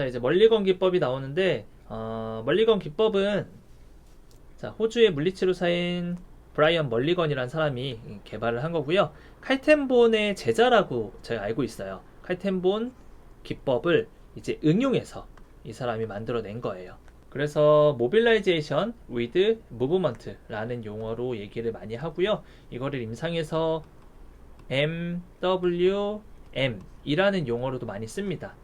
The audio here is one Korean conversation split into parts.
자 이제 멀리건 기법이 나오는데 어, 멀리건 기법은 자 호주의 물리치료사인 브라이언 멀리건이라는 사람이 개발을 한 거고요. 칼텐본의 제자라고 제가 알고 있어요. 칼텐본 기법을 이제 응용해서 이 사람이 만들어낸 거예요. 그래서 모빌라이제이션 with movement라는 용어로 얘기를 많이 하고요. 이거를 임상에서 MWM 이라는 용어로도 많이 씁니다.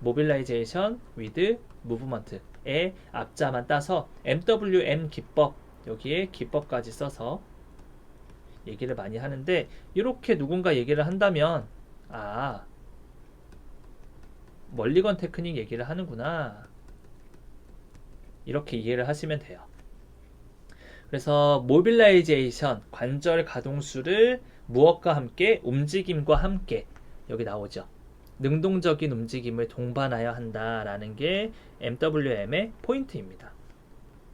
모빌라이제이션 with movement의 앞자만 따서 MWM 기법 여기에 기법까지 써서 얘기를 많이 하는데 이렇게 누군가 얘기를 한다면 아 멀리건 테크닉 얘기를 하는구나 이렇게 이해를 하시면 돼요. 그래서 모빌라이제이션 관절 가동수를 무엇과 함께 움직임과 함께 여기 나오죠. 능동적인 움직임을 동반하여 한다라는 게 MWM의 포인트입니다.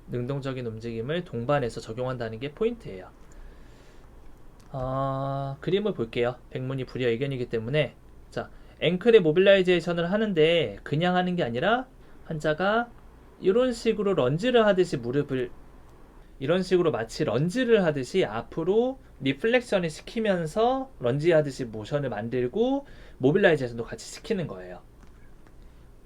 능동적인 움직임을 동반해서 적용한다는 게 포인트예요. 어, 그림을 볼게요. 백문이 불여 의견이기 때문에 자 앵클의 모빌라이제이션을 하는데 그냥 하는 게 아니라 환자가 이런 식으로 런지를 하듯이 무릎을 이런 식으로 마치 런지를 하듯이 앞으로 리플렉션을 시키면서 런지 하듯이 모션을 만들고 모빌라이제이션도 같이 시키는 거예요.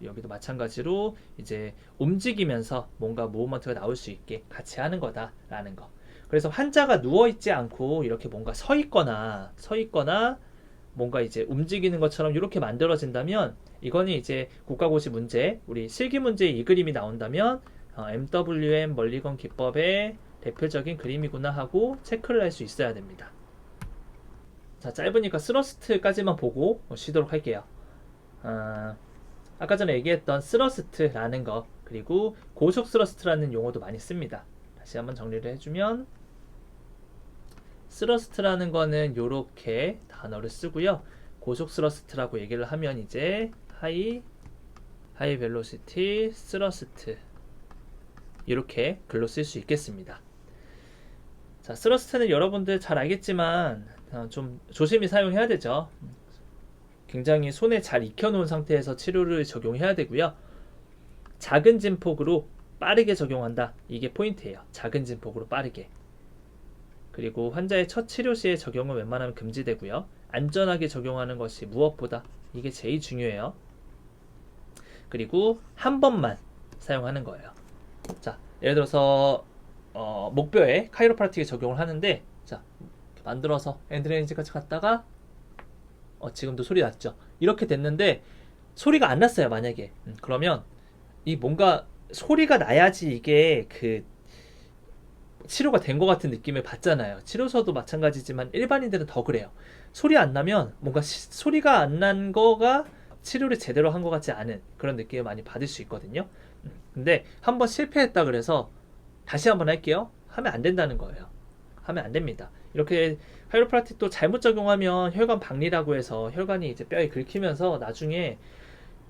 여기도 마찬가지로 이제 움직이면서 뭔가 모브먼트가 나올 수 있게 같이 하는 거다라는 거. 그래서 환자가 누워 있지 않고 이렇게 뭔가 서 있거나 서 있거나 뭔가 이제 움직이는 것처럼 이렇게 만들어진다면 이거는 이제 국가고시 문제, 우리 실기 문제에 이 그림이 나온다면 어, MWM 멀리건 기법의 대표적인 그림이구나 하고 체크를 할 수 있어야 됩니다. 자, 짧으니까 스러스트까지만 보고 쉬도록 할게요. 아, 아까 전에 얘기했던 스러스트라는 거, 그리고 고속 스러스트라는 용어도 많이 씁니다. 다시 한번 정리를 해주면, 스러스트라는 거는 이렇게 단어를 쓰고요. 고속 스러스트라고 얘기를 하면 이제 하이, 하이 벨로시티 스러스트 이렇게 글로 쓸 수 있겠습니다. 자, 스러스트는 여러분들 잘 알겠지만 어, 좀 조심히 사용해야 되죠. 굉장히 손에 잘 익혀놓은 상태에서 치료를 적용해야 되고요. 작은 진폭으로 빠르게 적용한다. 이게 포인트예요. 작은 진폭으로 빠르게. 그리고 환자의 첫 치료 시에 적용은 웬만하면 금지되고요. 안전하게 적용하는 것이 무엇보다 이게 제일 중요해요. 그리고 한 번만 사용하는 거예요. 자, 예를 들어서 어, 목뼈에 카이로프라틱에 적용을 하는데 자, 만들어서 엔드레인지까지 갔다가 어, 지금도 소리 났죠. 이렇게 됐는데 소리가 안 났어요, 만약에. 음, 그러면 이 뭔가 소리가 나야지 이게 그 치료가 된 것 같은 느낌을 받잖아요. 치료서도 마찬가지지만 일반인들은 더 그래요. 소리 안 나면 뭔가 시- 소리가 안 난 거가 치료를 제대로 한 것 같지 않은 그런 느낌을 많이 받을 수 있거든요. 음, 근데 한번 실패했다 그래서 다시 한번 할게요. 하면 안 된다는 거예요. 하면 안 됩니다. 이렇게 카이로프라틱도 잘못 적용하면 혈관 박리라고 해서 혈관이 이제 뼈에 긁히면서 나중에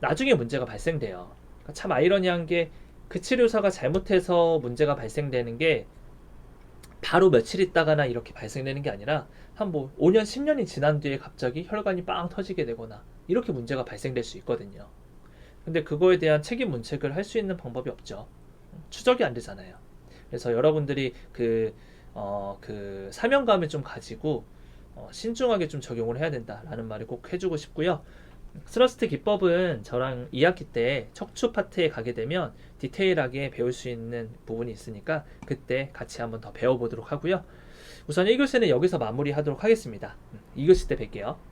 나중에 문제가 발생돼요. 그러니까 참 아이러니한 게 그 치료사가 잘못해서 문제가 발생되는 게 바로 며칠 있다가나 이렇게 발생되는 게 아니라 한 뭐 5년, 10년이 지난 뒤에 갑자기 혈관이 빵 터지게 되거나 이렇게 문제가 발생될 수 있거든요. 근데 그거에 대한 책임 문책을 할 수 있는 방법이 없죠. 추적이 안 되잖아요. 그래서 여러분들이 그, 어, 그 사명감을 좀 가지고 어, 신중하게 좀 적용을 해야 된다라는 말을 꼭 해주고 싶고요. 스러스트 기법은 저랑 2학기 때 척추 파트에 가게 되면 디테일하게 배울 수 있는 부분이 있으니까 그때 같이 한번 더 배워보도록 하고요. 우선 1교시는 여기서 마무리하도록 하겠습니다. 2교시 때 뵐게요.